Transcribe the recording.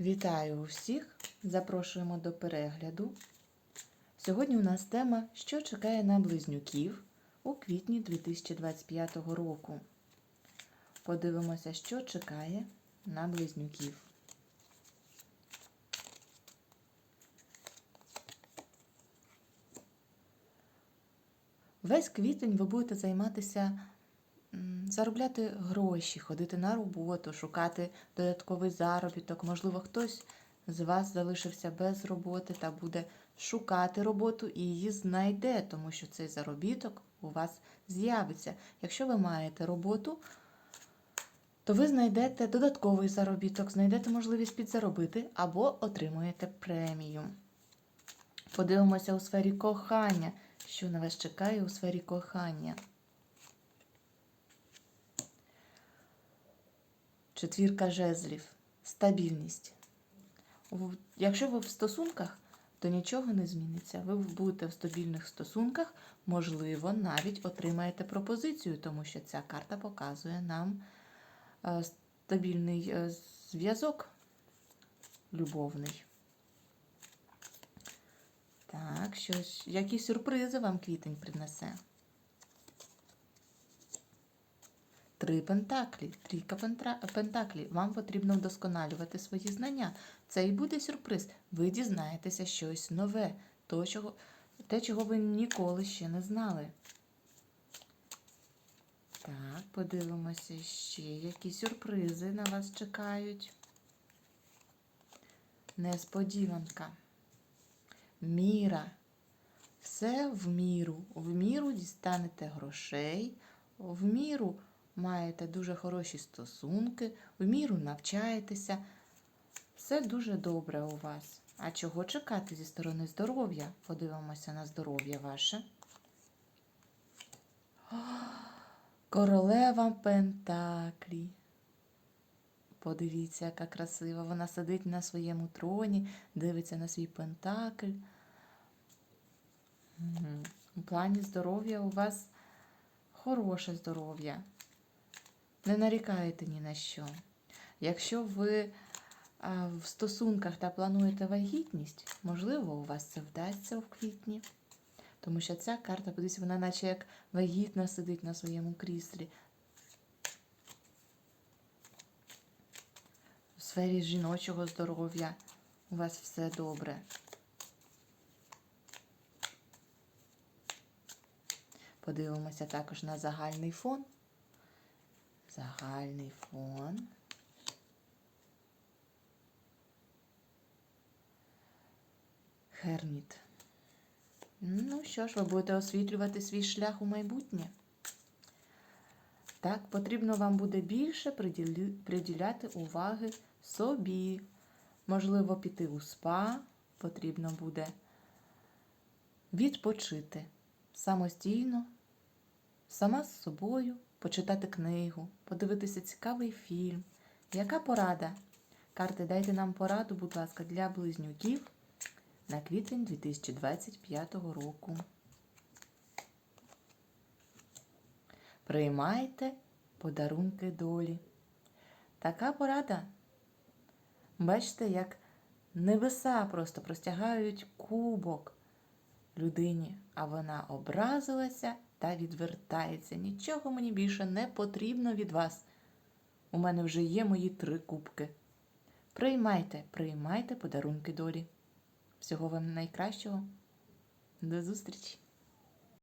Вітаю усіх! Запрошуємо до перегляду. Сьогодні у нас тема Що чекає на близнюків у квітні 2025 року. Подивимося, що чекає на близнюків. Весь квітень ви будете займатися заробляти гроші, ходити на роботу, шукати додатковий заробіток. Можливо, хтось з вас залишився без роботи та буде шукати роботу і її знайде, тому що цей заробіток у вас з'явиться. Якщо ви маєте роботу, то ви знайдете додатковий заробіток, знайдете можливість підзаробити або отримуєте премію. Подивимося у сфері кохання, що на вас чекає у сфері кохання. Четвірка жезлів. Стабільність. Якщо ви в стосунках, то нічого не зміниться. Ви будете в стабільних стосунках, можливо, навіть отримаєте пропозицію, тому що ця карта показує нам е, стабільний е, зв'язок любовний. Так, щось, які сюрпризи вам квітень принесе? Три пентаклі, трійка пентаклі. Вам потрібно вдосконалювати свої знання. Це і буде сюрприз. Ви дізнаєтеся щось нове, то, чого, те, чого ви ніколи ще не знали. Так, подивимося ще, які сюрпризи на вас чекають. Несподіванка. Міра. Все в міру. В міру дістанете грошей, в міру маєте дуже хороші стосунки, в міру навчаєтеся. Все дуже добре у вас. А чого чекати зі сторони здоров'я? Подивимося на здоров'я ваше. Королева Пентаклі. Подивіться, яка красива. Вона сидить на своєму троні, дивиться на свій пентакль. У плані здоров'я у вас хороше здоров'я. Не нарікаєте ні на що. Якщо ви в стосунках та плануєте вагітність, можливо, у вас це вдасться в квітні. Тому що ця карта, подивіться, вона наче як вагітна сидить на своєму кріслі. У сфері жіночого здоров'я у вас все добре. Подивимося також на загальний фон. Загальний фон. Херміт. Ну що ж, ви будете освітлювати свій шлях у майбутнє. Так, потрібно вам буде більше приділяти уваги собі. Можливо, піти у спа, потрібно буде відпочити самостійно, сама з собою, почитати книгу, подивитися цікавий фільм. Яка порада? Карти, дайте нам пораду, будь ласка, для близнюків на квітень 2025 року. Приймайте подарунки долі. Така порада. Бачите, як небеса просто простягають кубок людині, а вона образилася та відвертається. Нічого мені більше не потрібно від вас. У мене вже є мої три кубки. Приймайте, приймайте подарунки долі. Всього вам найкращого. До зустрічі!